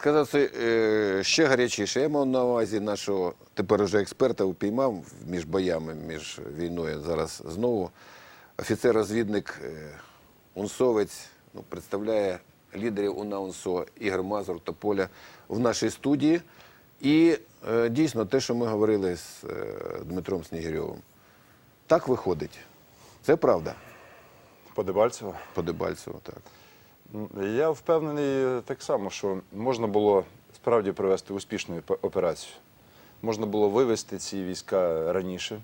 сказати е, ще гарячіше. Я мав на увазі нашого тепер уже експерта упіймав між боями, між війною зараз знову. Офіцер-розвідник е, Унсовець ну, представляє лідерів УНА УНСО Ігор Мазур та Поля в нашій студії. І е, дійсно те, що ми говорили з Дмитром Снігирьовим, так виходить. Це правда По Дебальцево. по. Так. Я впевнений так само, що можна було справді провести успішну оп- операцію. Можна було вивести ці війська раніше,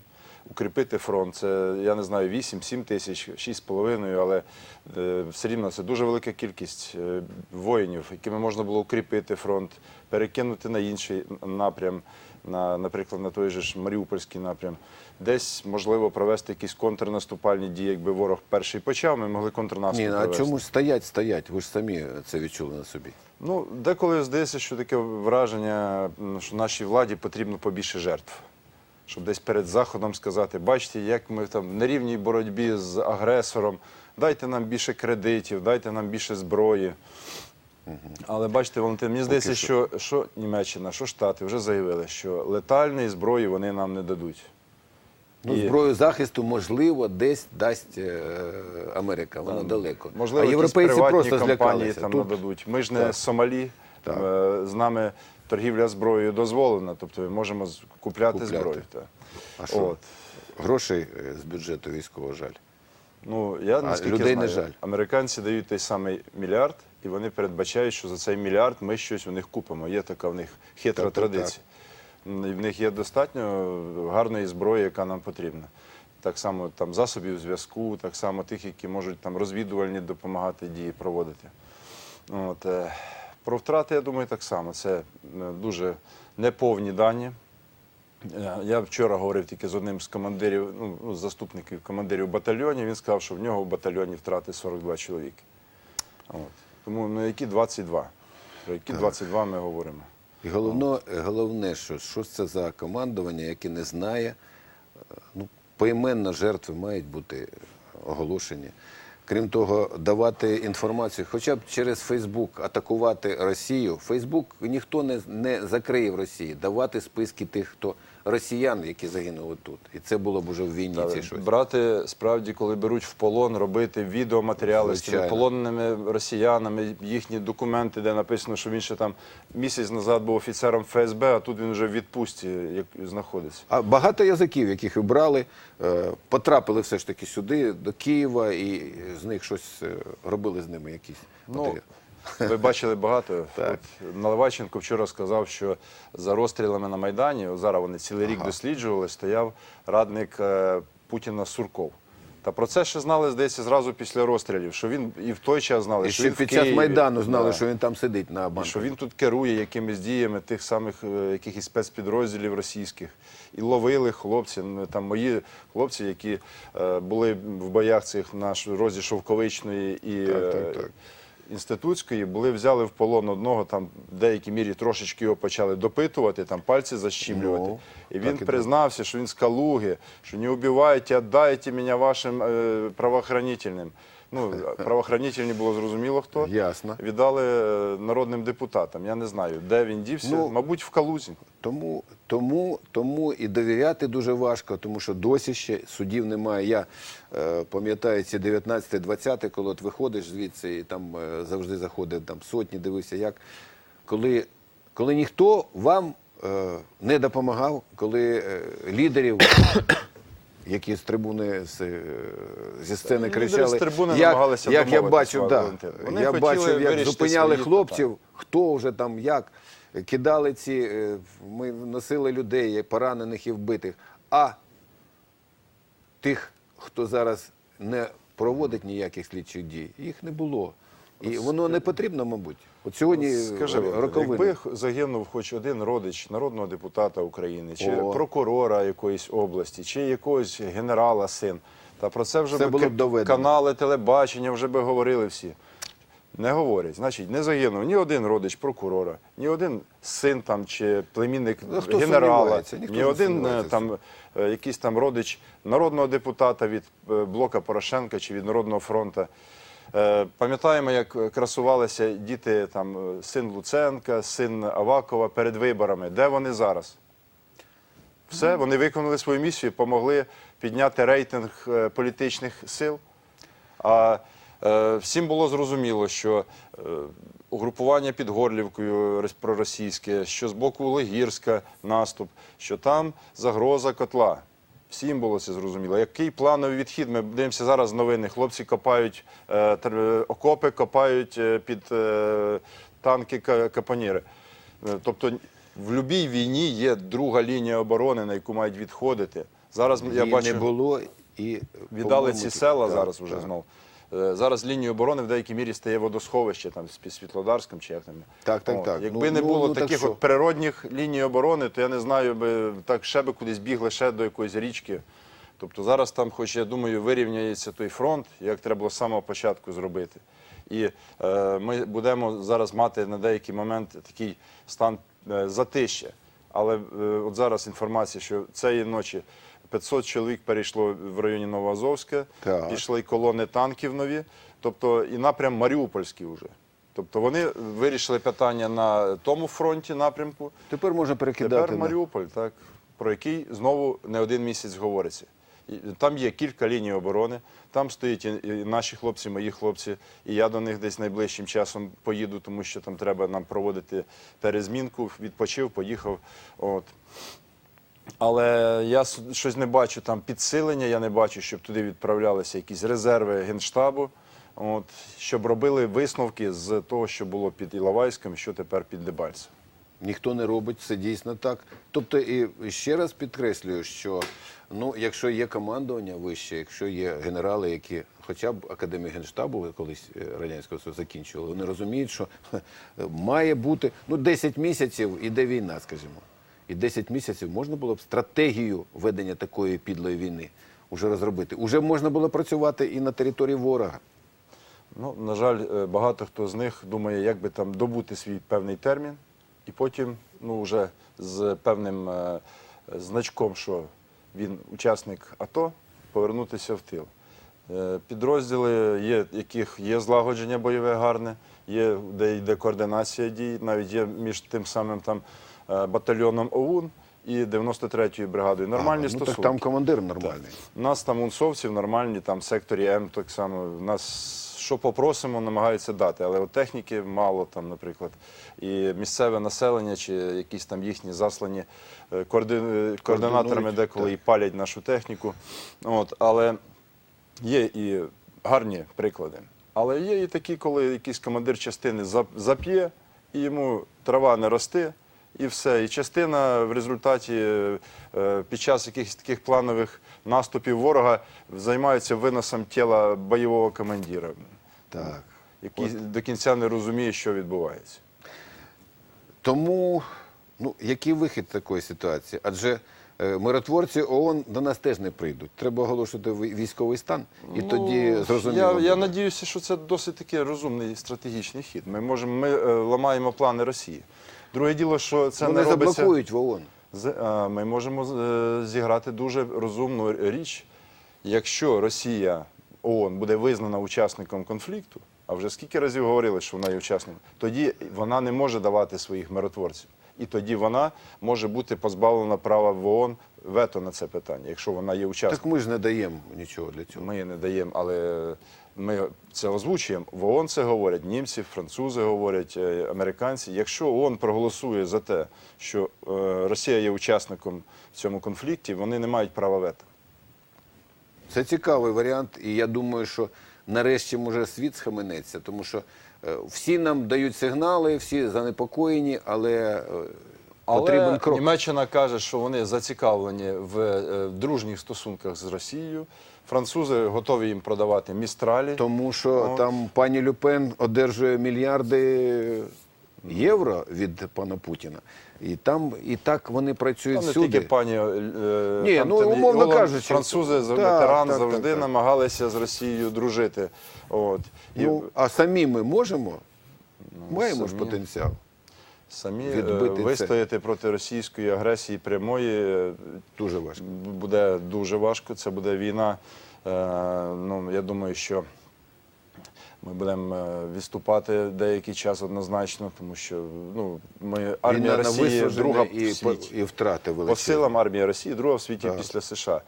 укріпити фронт. Це, я не знаю, 8-7 тисяч, 6,5, але е, все рівно це дуже велика кількість е, воїнів, якими можна було укріпити фронт, перекинути на інший напрям, на, наприклад, на той же ж Маріупольський напрям. Десь можливо провести якісь контрнаступальні дії, якби ворог перший почав, ми могли контрнаступ Ні, ну, а чому стоять, стоять? Ви ж самі це відчули на собі. Ну, деколи здається, що таке враження, що нашій владі потрібно побільше жертв. Щоб десь перед заходом сказати, бачите, як ми там в нерівній боротьбі з агресором, дайте нам більше кредитів, дайте нам більше зброї. Але бачите, Валентин, мені здається, що, що Німеччина, що Штати вже заявили, що летальної зброї вони нам не дадуть. Ну, І- зброю захисту, можливо, десь дасть е, Америка, вона далеко. Можливо, а європейці просто компанії злякалися. там Тут нададуть. Ми ж не Так. Сомалі. Так. Е, З нами торгівля зброєю дозволена, тобто ми можемо купляти, Купляти. зброю. Так. А що? От. грошей е, з бюджету військового жаль. Ну, я наскільки людей знаю, не жаль. американці дають той самий мільярд, і вони передбачають, що за цей мільярд ми щось у них купимо. Є така в них хитра Так, так, традиція. М, І в них є достатньо гарної зброї, яка нам потрібна. Так само там засобів зв'язку, так само тих, які можуть там розвідувальні допомагати дії проводити. От, е, про втрати, я думаю, так само. Це е, дуже неповні дані. Е, Я вчора говорив тільки з одним з командирів, ну, ну, з заступників командирів батальйонів. Він сказав, що в нього в батальйоні втрати 42 чоловіки. От. Тому ну, які 22? Про які 22 ми говоримо? І головне, головне, що, що це за командування, яке не знає, е, ну, поіменно жертви мають бути оголошені. Крім того, давати інформацію, хоча б через Фейсбук атакувати Росію. Фейсбук ніхто не, не закриє в Росії, давати списки тих, хто росіян, які загинули тут. І це було б уже в війні. Ці щось. Брати справді, коли беруть в полон, робити відеоматеріали з цими Звичайно. полоненими росіянами, їхні документи, де написано, що він ще там місяць назад був офіцером ФСБ, а тут він вже в відпустці як знаходиться. А багато язиків, яких ви брали, е, потрапили все ж таки сюди, до Києва, і з них щось е, робили з ними якісь Ну, матеріали. Ви бачили багато. Так. От Наливайченко вчора сказав, що за розстрілами на Майдані, зараз вони цілий рік досліджували, стояв радник е, Путіна Сурков. Та про це ще знали, здається, зразу після розстрілів, що він і в той час знали, І що він під час Києві. Майдану знали, Да. що він там сидить на І що він тут керує якимись діями тих самих е, якихось спецпідрозділів російських. І ловили хлопці. Там мої хлопці, які е, були в боях цих на розі Шовковичної і Так, так, е, так. Інститутської, були взяли в полон одного, там в деякій мірі трошечки його почали допитувати, там пальці защімлювати. Ну, і він і признався, що він з Калуги, що не убивайте, віддайте мене вашим е, правоохранительним. Ну, правоохранительні було зрозуміло хто Ясно. віддали е, народним депутатам. Я не знаю, де він дівся. Ну, Мабуть, в Калузі. Тому, тому, тому і довіряти дуже важко, тому що досі ще судів немає. Я е, пам'ятаю ці 19-20, коли от виходиш звідси, і там е, завжди заходить там сотні, дивився, як коли, коли ніхто вам е, не допомагав, коли е, лідерів. Які з трибуни з, е, зі сцени кричали, з трибуни як, намагалися як я бачив, да, Вони я бачив, як зупиняли хлопців, хто вже там як кидали ці, е, ми носили людей, поранених і вбитих. А тих, хто зараз не проводить ніяких слідчих дій, їх не було. І воно не потрібно, мабуть. От сьогодні Скажи, роковини. якби загинув хоч один родич народного депутата України, чи О. прокурора якоїсь області, чи якогось генерала син, та про це вже Це би було б канали телебачення вже би говорили всі. Не говорять. Значить, не загинув ні один родич прокурора, ні один син там чи племінник Ну, хто генерала. Ні один е, там е, якийсь там родич народного депутата від е, блока Порошенка чи від Народного фронту. Е, Пам'ятаємо, як красувалися діти, там, е, син Луценка, син Авакова перед виборами. Де вони зараз? Все, вони виконали свою місію, помогли підняти рейтинг е, політичних сил. А е, всім було зрозуміло, що е, угрупування під Горлівкою проросійське, що з боку Легірська наступ, що там загроза котла. Всім було це зрозуміло. Який плановий відхід? Ми дивимося зараз новини. Хлопці копають е, окопи, копають е, під е, танки капоніри. Е, Тобто в будь-якій війні є друга лінія оборони, на яку мають відходити. Зараз я Її бачу не було і віддали ці села так, зараз вже так. Е, Зараз лінію оборони в деякій мірі стає водосховище там з під Світлодарськом чи як там. Так, так, От. так. Якби Ну, не ну, було ну, так таких що? от природних ліній оборони, то я не знаю, би так ще би кудись бігли ще до якоїсь річки. Тобто зараз там, хоч я думаю, вирівняється той фронт, як треба було з самого початку зробити. І е, ми будемо зараз мати на деякий момент такий стан е, затища. Але е, от зараз інформація, що цієї ночі 500 чоловік перейшло в районі Новоазовська, Так. пішли колони танків нові, тобто і напрям Маріупольський вже. Тобто вони вирішили питання на тому фронті напрямку. Тепер можна перекидати. Тепер на- Маріуполь, так, про який знову не один місяць говориться. І Там є кілька ліній оборони, там стоять і і наші хлопці, мої хлопці, і я до них десь найближчим часом поїду, тому що там треба нам проводити перезмінку. Відпочив, поїхав. От. Але я щось не бачу там підсилення, я не бачу, щоб туди відправлялися якісь резерви Генштабу, от, щоб робили висновки з того, що було під Іловайськом, що тепер під Дебальцем. Ніхто не робить, це дійсно так. Тобто, і ще раз підкреслюю, що ну, якщо є командування вище, якщо є генерали, які хоча б академію генштабу колись е, радянського Союзу закінчували, вони розуміють, що має бути ну 10 місяців іде війна, скажімо. І 10 місяців можна було б стратегію ведення такої підлої війни уже розробити. Уже можна було працювати і на території ворога. Ну, на жаль, е, багато хто з них думає, як би там добути свій певний термін, і потім, ну, вже з певним е, значком, що він учасник АТО, повернутися в тил. Е, Підрозділи є, яких є злагодження бойове гарне, є, де йде координація дій, навіть є між тим самим там батальйоном ОУН і 93-ю бригадою. Нормальні Ага, ну, стосунки. так там командир нормальний. У нас там унсовців нормальні, там секторі М так само. У нас що попросимо, намагаються дати. Але от техніки мало там, наприклад. І місцеве населення чи якісь там їхні заслані е, координаторами Координують, деколи так. і палять нашу техніку. От, але є і гарні приклади. Але є і такі, коли якийсь командир частини зап'є, і йому трава не росте, і все. І частина в результаті е, е, під час якихось таких планових наступів ворога займається виносом тіла бойового командира, Так. який до кінця не розуміє, що відбувається. Тому ну, який вихід з такої ситуації? Адже е, миротворці ООН до нас теж не прийдуть. Треба оголошувати військовий стан, і тоді зрозуміло. Ну, Я, я надіюся, що це досить таки розумний стратегічний хід. Ми можемо, ми е, ламаємо плани Росії. Друге діло, що це Вони не робиться. заблокують в ООН. Ми можемо е, зіграти дуже розумну річ. Якщо Росія ООН буде визнана учасником конфлікту, а вже скільки разів говорили, що вона є учасником, тоді вона не може давати своїх миротворців. І тоді вона може бути позбавлена права в ООН вето на це питання, якщо вона є учасником. Так ми ж не даємо нічого для цього. Ми не даємо, але ми це озвучуємо. В ООН це говорять німці, французи говорять, е, американці. Якщо ООН проголосує за те, що е, Росія є учасником в цьому конфлікті, вони не мають права вето. Це цікавий варіант, і я думаю, що нарешті може світ схаменеться, тому що е, всі нам дають сигнали, всі занепокоєні, але, потрібен Але крок. Німеччина каже, що вони зацікавлені в е, дружніх стосунках з Росією. Французи готові їм продавати містралі. Тому що От. там пані Люпен одержує мільярди євро від пана Путіна. І там і так вони працюють Там не всюди. тільки пані е, Ні, там, ну, умовно Голланд- кажучи. французи Так, ветеран так, завжди так, так. намагалися з Росією дружити. От. І Ну, а самі ми можемо? Маємо ж потенціал. Самі відбити е, це. вистояти проти російської агресії прямої е, Дуже важко. буде дуже важко. Це буде війна. е, Ну, я думаю, що Ми будемо відступати деякий час однозначно, тому що ну, ми, армія Війна Росії друга і, в світі. і втрати По силам армія Росії друга в світі Так. після США.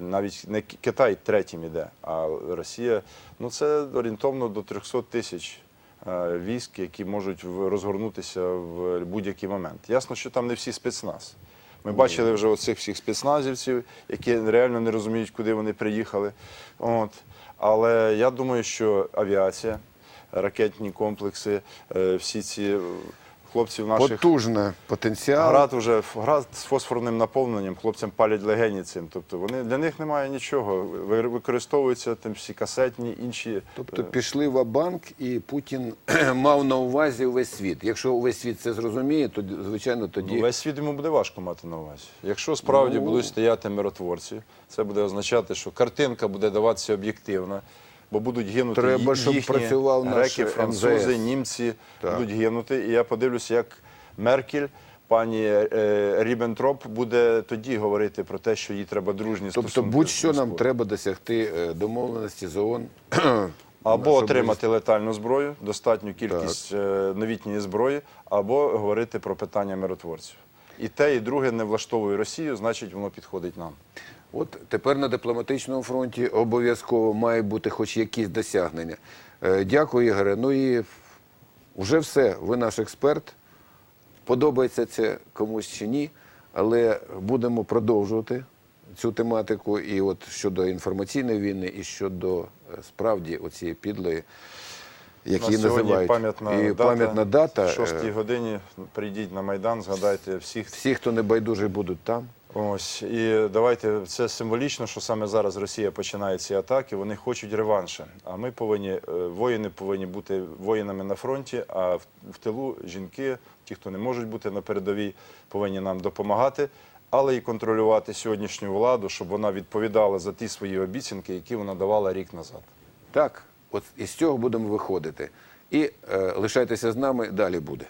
Навіть не Китай третім іде, а Росія ну це орієнтовно до 300 тисяч військ, які можуть розгорнутися в будь-який момент. Ясно, що там не всі спецназ. Ми бачили вже оцих всіх спецназівців, які реально не розуміють, куди вони приїхали. От. Але я думаю, що авіація, ракетні комплекси, е, всі ці е, хлопців наших. Потужний потенціал. Град вже град з фосфорним наповненням, хлопцям палять легені цим. Тобто вони для них немає нічого. Використовуються тим всі касетні, інші. Тобто е, пішли в банк і Путін мав на увазі увесь світ. Якщо увесь світ це зрозуміє, то звичайно тоді Ну, весь світ йому буде важко мати на увазі. Якщо справді Ну. будуть стояти миротворці, це буде означати, що картинка буде даватися об'єктивна, бо будуть гинути Треба, щоб їхні працював греки, французи, МЗС. німці Так. будуть гинути. І я подивлюся, як Меркель. Пані е, Ріббентроп буде тоді говорити про те, що їй треба дружні тобто стосунки будь-що нам треба досягти е, домовленості з ООН. Або отримати летальну зброю, достатню кількість е, новітньої зброї, або говорити про питання миротворців. І те, і друге не влаштовує Росію, значить воно підходить нам. От тепер на дипломатичному фронті обов'язково має бути хоч якісь досягнення. Е, Дякую, Ігоре. Ну і вже все. Ви наш експерт. Подобається це комусь чи ні, але будемо продовжувати цю тематику. І от щодо інформаційної війни, і щодо е, справді оцієї підлої, як На її називають. пам'ятна і дата, пам'ятна дата. В е, 6 годині прийдіть на Майдан, згадайте всіх. Всі, хто не байдужий, будуть там. Ось і давайте це символічно, що саме зараз Росія починає ці атаки. Вони хочуть реванша. А ми повинні е, воїни повинні бути воїнами на фронті. А в, в тилу жінки, ті, хто не можуть бути на передовій, повинні нам допомагати, але і контролювати сьогоднішню владу, щоб вона відповідала за ті свої обіцянки, які вона давала рік назад. Так, от із цього будемо виходити. І е, лишайтеся з нами, далі буде.